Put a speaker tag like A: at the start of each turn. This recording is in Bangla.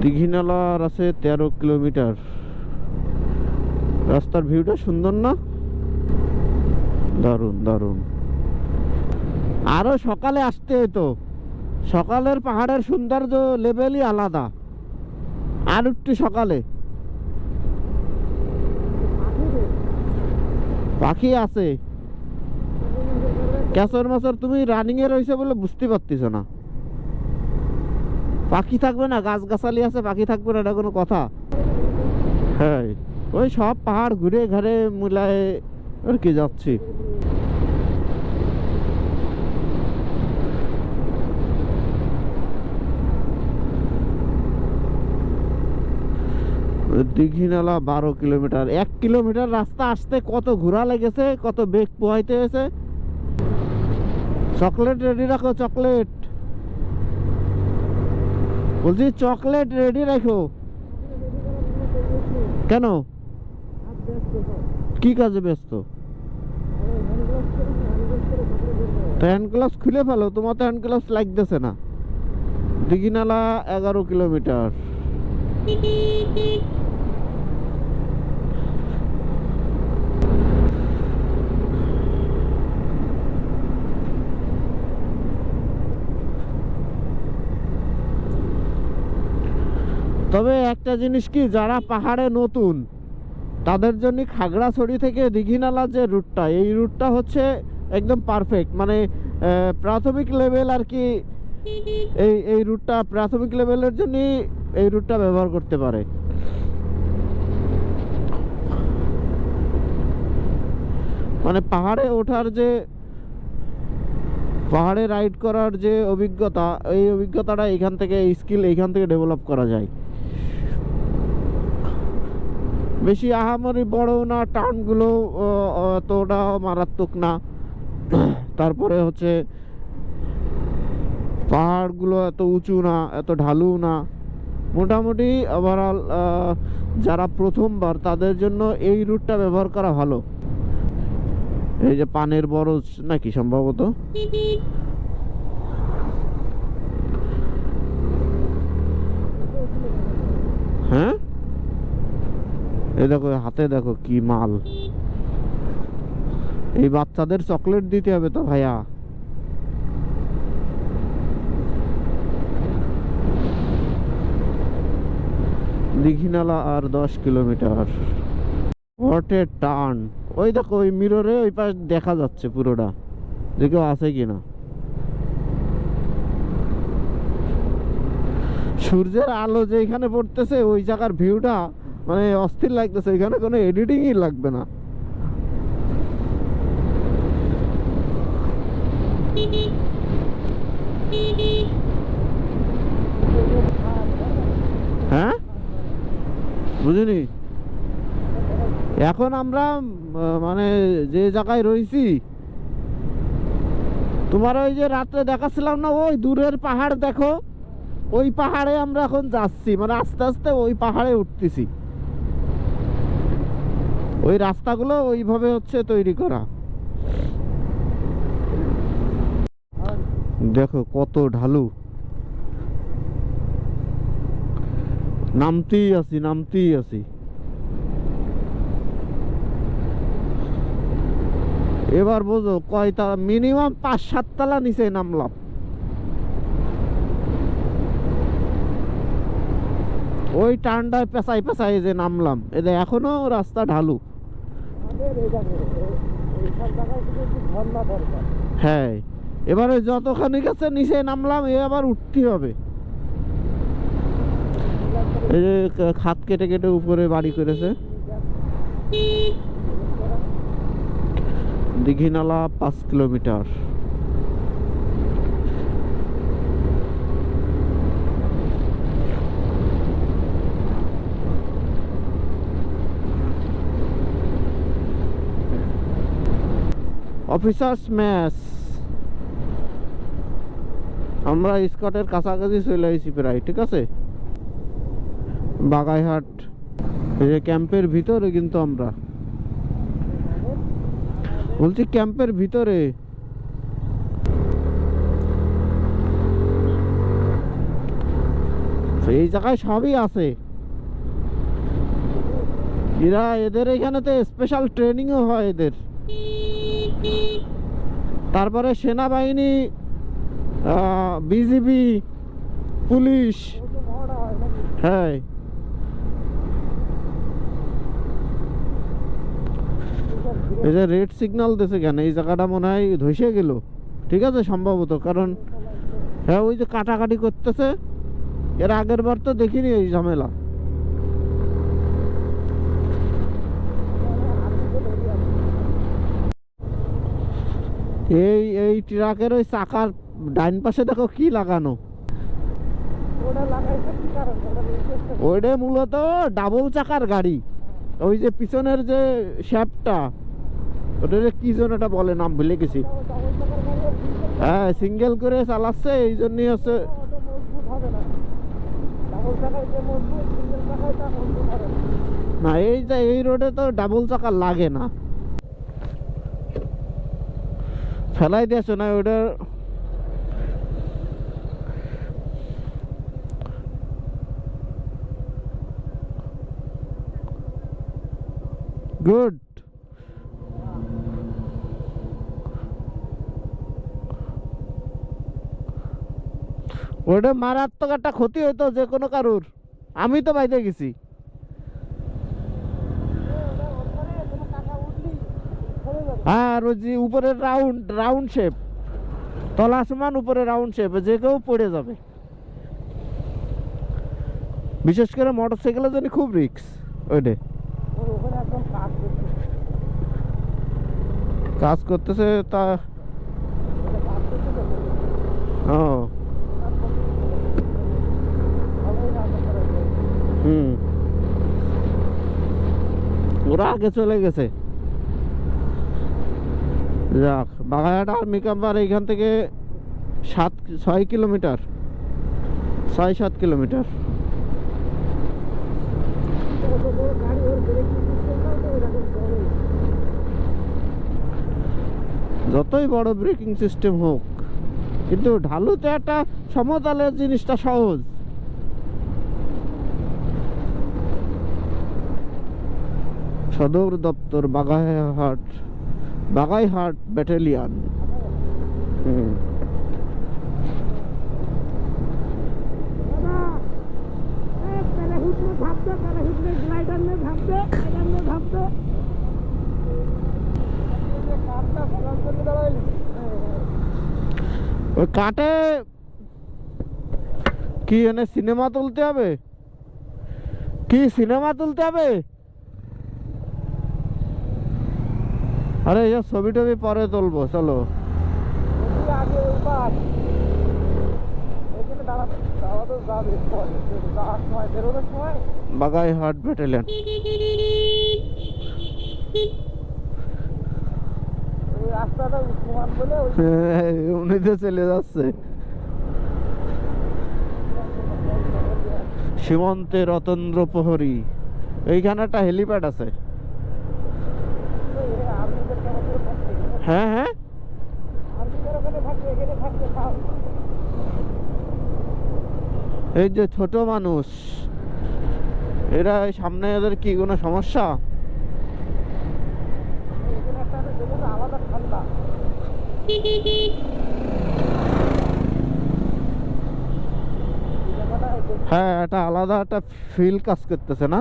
A: দীঘিনালার আছে তেরো কিলোমিটার। রাস্তার ভিউটা সুন্দর না? দারুণ দারুণ। আরও সকালে আসতে হতো সকালের পাহাড়ের সৌন্দর্য লেভেলই আলাদা। আর একটু সকালে। পাখি আছে। ক্যাসর মাসর তুমি রানিং এ রয়েছে বলে বুঝতে পারতিস না। পাখি থাকবে না গাছ গাছালি আছে, পাখি থাকবে না, এটা কোনো কথা। হ্যাঁ ওই সব পাহাড় ঘুরে ঘাড়ে মুলায়, আর কি যাচ্ছি। দীঘিনালা বারো কিলোমিটার। এক কিলোমিটার রাস্তা আসতে কত ঘোরা লেগেছে, কত বেগ পোহাইতে হয়েছে? চকলেট রেডি রাখো, চকলেট। বলছি চকলেট রেডি রাখো। কেন? কি কাজে ব্যস্ত? তো হ্যান্ড গ্লাভস খুলে ফেলো, তোমার তো হ্যান্ড গ্লাভস লাগতেছে না। দিঘিনালা এগারো কিলোমিটার। তবে একটা জিনিস কি, যারা পাহাড়ে নতুন, তাদের জন্য খাগড়াছড়ি থেকে দীঘিনালা যে রুটটা, এই রুটটা হচ্ছে একদম পারফেক্ট মানে প্রাথমিক লেভেল আর কি, এই এই রুটটা প্রাথমিক লেভেলের জন্য এই রুটটা ব্যবহার করতে পারে। মানে পাহাড়ে ওঠার যে, পাহাড়ে রাইড করার যে অভিজ্ঞতা, এই অভিজ্ঞতাটা এখান থেকে স্কিল এইখান থেকে ডেভেলপ করা যায়। বেশি আহামরি বড় না, টাউনগুলো অতটা মারাত্মক না। তারপরে হচ্ছে, পাহাড়গুলো এত উঁচু না, এত ঢালু না। মোটামুটি ওভারঅল যারা প্রথমবার, তাদের জন্য এই রুটটা ব্যবহার করা ভালো। এই যে পানের বরজ নাকি সম্ভবত হ্যাঁ এই দেখো, হাতে দেখো কি মাল। এই বাচ্চাদের চকলেট দিতে হবে তো ভাইয়া। দীঘিনালা আর দশ কিলোমিটার। হোয়াটে টার্ন ওই দেখো, ওই মিররে ওই পাশ দেখা যাচ্ছে পুরোটা। যে কেউ আছে কিনা। সূর্যের আলো যেখানে পড়তেছে, ওই জায়গার ভিউটা মানে অস্থির লাগতেছে, এখানে কোনো এডিটিংই লাগবে না। হ্যাঁ? বুঝিনি? এখন আমরা মানে যে জায়গায় রয়েছি তোমার ওই যে রাত্রে দেখাচ্ছিলাম না, ওই দূরের পাহাড় দেখো? ওই পাহাড়ে আমরা এখন যাচ্ছি মানে আস্তে আস্তে ওই পাহাড়ে উঠতেছি। ওই রাস্তাগুলো ওইভাবে হচ্ছে তৈরি করা। দেখো কত ঢালু। নামতেই আছি নামতেই আছি। এবার বোঝো কয়তলা মিনিমাম পাঁচ সাত তলা নিচে নামলাম। ওই টানটায় পেঁচাই পেঁচাই যে নামলাম। এদের এখনও রাস্তা ঢালু। হ্যাঁ। এবারে যতখানি গেছে নিচে নামলাম এ আবার উঠতে হবে। এই যে খাত কেটে কেটে উপরে বাড়ি করেছে। দীঘিনালা পাঁচ কিলোমিটার। Officers match. আমরা স্কটের কাছাকাছি চলে এসেছি প্রায়, ঠিক আছে? বাগাইহাট যে ক্যাম্পের ভিতরে কিন্তু আমরা। বলছি ক্যাম্পের ভিতরে। এই জায়গায় সবই আছে। এরা এদের এখানে তো স্পেশাল ট্রেনিংও হয় এদের। তারপরে সেনাবাহিনী বিজিবি, পুলিশ। হ্যাঁ। এই যে রেড সিগন্যাল দিছে কেন? এই জায়গাটা মনে হয় ধসে গেল। ঠিক আছে, সম্ভবত। কারণ হ্যাঁ ওই যে কাটাকাটি করতেছে। এর আগের বার তো দেখিনি এই ঝামেলা। এই এই ট্রাকের ওই চাকার ডাইন পাশে দেখো কি লাগানো। ওইটা মূলত ডাবল চাকার গাড়ি। ওই যে পিছনের যে শ্যাপটা ওটা কি যেন এটা বলে, নাম ভুলে গেছি। হ্যাঁ সিঙ্গেল করে চালাচ্ছে, এই জন্যই হচ্ছে না, এই যে, এই রোডে তো ডাবল চাকা লাগে না। ফেলাই দিয়েছ না ওটা গুড ওটা মারাত্মক একটা ক্ষতি হইতো যে কোনো কারুর। আমি তো বাইতে গেছি। আর ওই যে উপরে রাউন্ড রাউন্ড শেপ তলা সমান উপরে রাউন্ড শেপ যে কেউ পড়ে যাবে। বিশেষ করে মোটর সাইকেলের জন্য খুব রিক্স ওইটা কাজ করতেছে তা, ও। হুম। ওরা আগে চলে গেছে। যাক বাগাহাট আর্মি ক্যাম্পার এইখান থেকে সাত ছয় কিলোমিটার। ছয়, সাত কিলোমিটার। যতই বড় ব্রেকিং সিস্টেম হোক, কিন্তু ঢালুতে একটা সমতলের জিনিসটা সহজ। সদর দপ্তর বাগাইহাট বাগাইহাট ব্যাটালিয়ান হুম ওই কাটে কি এনে সিনেমা তুলতে হবে? কি সিনেমা তুলতে হবে? আরে এই ছবি টবি পরে তুলবো চলো। বাগাইহাট ব্যাটালিয়ান। হ্যাঁ, উনি তো চলে যাচ্ছে। সীমন্তে রতন্দ্র প্রহরী। এইখানে একটা হেলিপ্যাড আছে। হ্যাঁ হ্যাঁ। এই যে ছোট মানুষ, এরা সামনে এদের কি কোনো সমস্যা? হ্যাঁ এটা আলাদা একটা ফিল কাজ করতেছে না?